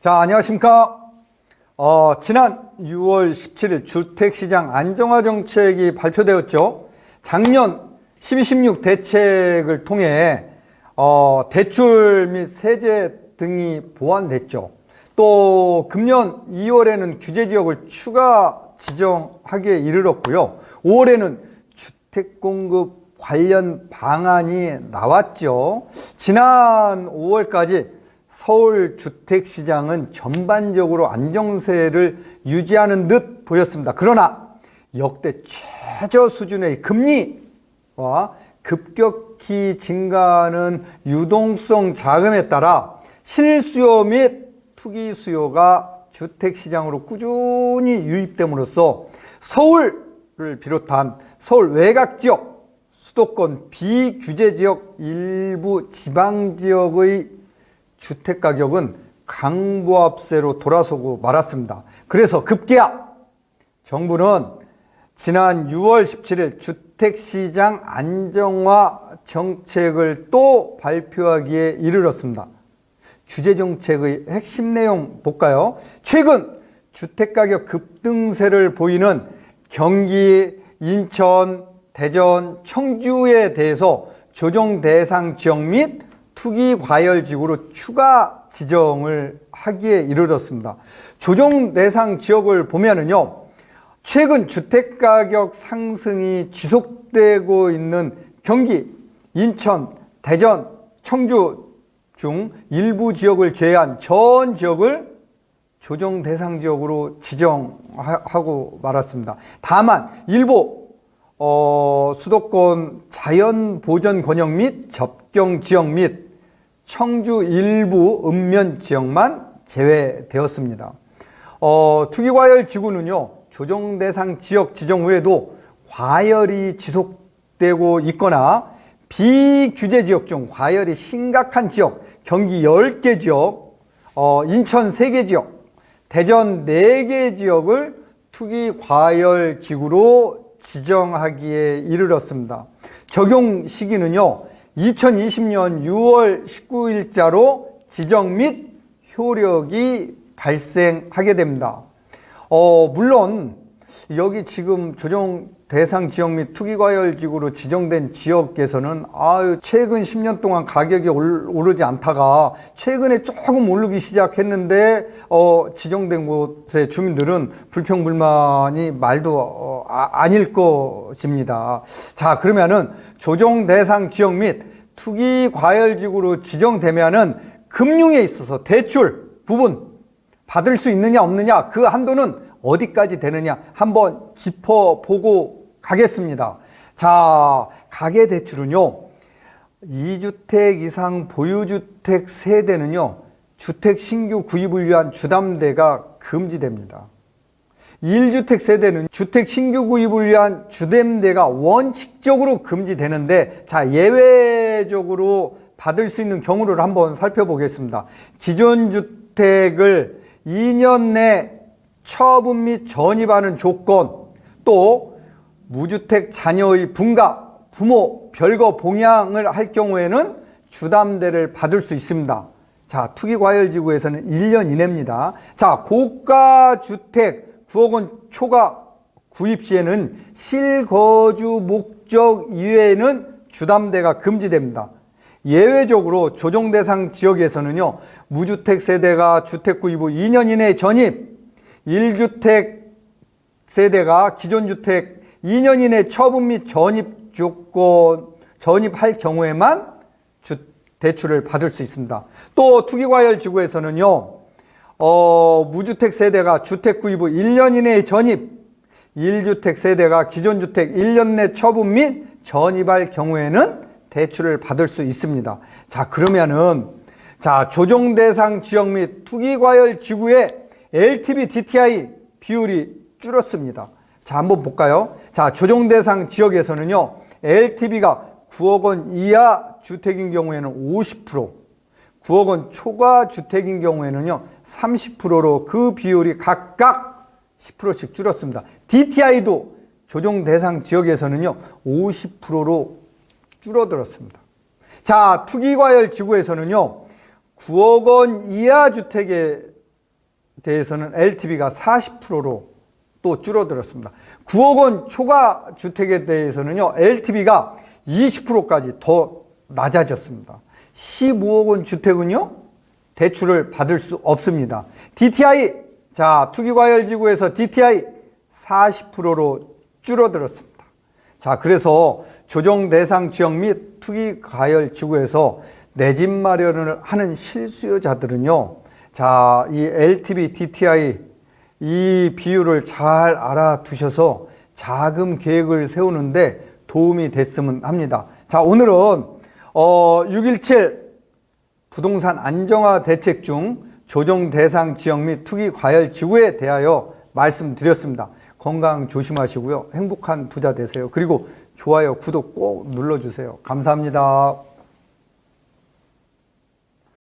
자, 안녕하십니까. 어, 지난 6월 17일 주택시장 안정화 정책이 발표되었죠. 작년 12, 16 대책을 통해 어, 대출 및 세제 등이 보완됐죠. 또 금년 2월에는 규제 지역을 추가 지정하기에 이르렀고요. 5월에는 주택 공급 관련 방안이 나왔죠. 지난 5월까지 서울 주택 시장은 전반적으로 안정세를 유지하는 듯 보였습니다. 그러나 역대 최저 수준의 금리와 급격히 증가하는 유동성 자금에 따라 실수요 및 투기 수요가 주택 시장으로 꾸준히 유입됨으로써 서울을 비롯한 서울 외곽 지역, 수도권 비규제 지역 일부 지방 지역의 주택 가격은 강보합세로 돌아서고 말았습니다. 그래서 급기야 정부는 지난 6월 17일 주택시장 안정화 정책을 또 발표하기에 이르렀습니다. 규제 정책의 핵심 내용 볼까요? 최근 주택가격 급등세를 보이는 경기, 인천, 대전, 청주에 대해서 조정 대상 지역 및 투기 과열 지구로 추가 지정을 하기에 이르렀습니다. 조정 대상 지역을 보면은요. 최근 주택 가격 상승이 지속되고 있는 경기, 인천, 대전, 청주 중 일부 지역을 제외한 전 지역을 조정 대상 지역으로 지정하고 말았습니다. 다만 일부 어, 수도권 자연 보전 권역 및 접경 지역 및 청주 일부 읍면 지역만 제외되었습니다. 어, 투기과열 지구는요, 조정 대상 지역 지정 후에도 과열이 지속되고 있거나 비규제 지역 중 과열이 심각한 지역, 경기 10개 지역, 어, 인천 3개 지역, 대전 4개 지역을 투기 과열 지구로 지정하기에 이르렀습니다. 적용 시기는요, 2020년 6월 19일자로 지정 및 효력이 발생하게 됩니다. 어, 물론 여기 지금 조정 대상 지역 및 투기과열 지구로 지정된 지역에서는 아유 최근 10년 동안 가격이 오르지 않다가 최근에 조금 오르기 시작했는데 어 지정된 곳의 주민들은 불평 불만이 말도 어, 아, 아닐 것입니다. 자 그러면은 조정 대상 지역 및 투기 과열 지구로 지정되면은 금융에 있어서 대출 부분 받을 수 있느냐 없느냐 그 한도는 어디까지 되느냐 한번 짚어보고 가겠습니다. 자, 가계 대출은요, 2주택 이상 보유주택 세대는요, 주택 신규 구입을 위한 주담대가 금지됩니다. 1주택 세대는 주택 신규 구입을 위한 주담대가 원칙적으로 금지되는데, 자, 예외적으로 받을 수 있는 경우를 한번 살펴보겠습니다. 기존 주택을 2년 내 처분 및 전입하는 조건, 또 무주택 자녀의 분가, 부모 별거 봉양을 할 경우에는 주담대를 받을 수 있습니다. 자, 투기과열지구에서는 1년 이내입니다. 자, 고가주택 9억 원 초과 구입 시에는 실거주 목적 이외에는 주담대가 금지됩니다. 예외적으로 조정 대상 지역에서는요, 무주택 세대가 주택 구입 후 2년 이내 전입, 1주택 세대가 기존 주택 2년 이내 처분 및 전입 조건, 전입할 경우에만 주, 대출을 받을 수 있습니다. 또 투기과열 지구에서는요, 어, 무주택 세대가 주택 구입 후 1년 이내에 전입, 1주택 세대가 기존 주택 1년 내 처분 및 전입할 경우에는 대출을 받을 수 있습니다. 자, 그러면은, 자, 조정 대상 지역 및 투기 과열 지구의 LTV DTI 비율이 줄었습니다. 자, 한번 볼까요? 자, 조정 대상 지역에서는요, LTV가 9억 원 이하 주택인 경우에는 50%, 9억 원 초과 주택인 경우에는요, 30%로 그 비율이 각각 10%씩 줄었습니다. DTI도 조정 대상 지역에서는요, 50%로 줄어들었습니다. 자, 투기과열 지구에서는요, 9억 원 이하 주택에 대해서는 LTV가 40%로 또 줄어들었습니다. 9억 원 초과 주택에 대해서는요, LTV가 20%까지 더 낮아졌습니다. 15억 원 주택은요, 대출을 받을 수 없습니다. DTI, 자, 투기과열지구에서 DTI 40%로 줄어들었습니다. 자, 그래서 조정 대상 지역 및 투기 가열 지구에서 내 집 마련을 하는 실수요자들은요. 자, 이 LTV, DTI 이 비율을 잘 알아두셔서 자금 계획을 세우는데 도움이 됐으면 합니다. 자, 오늘은 어, 617 부동산 안정화 대책 중 조정 대상 지역 및 투기 과열 지구에 대하여 말씀드렸습니다. 건강 조심하시고요. 행복한 부자 되세요. 그리고 좋아요, 구독 꼭 눌러주세요. 감사합니다.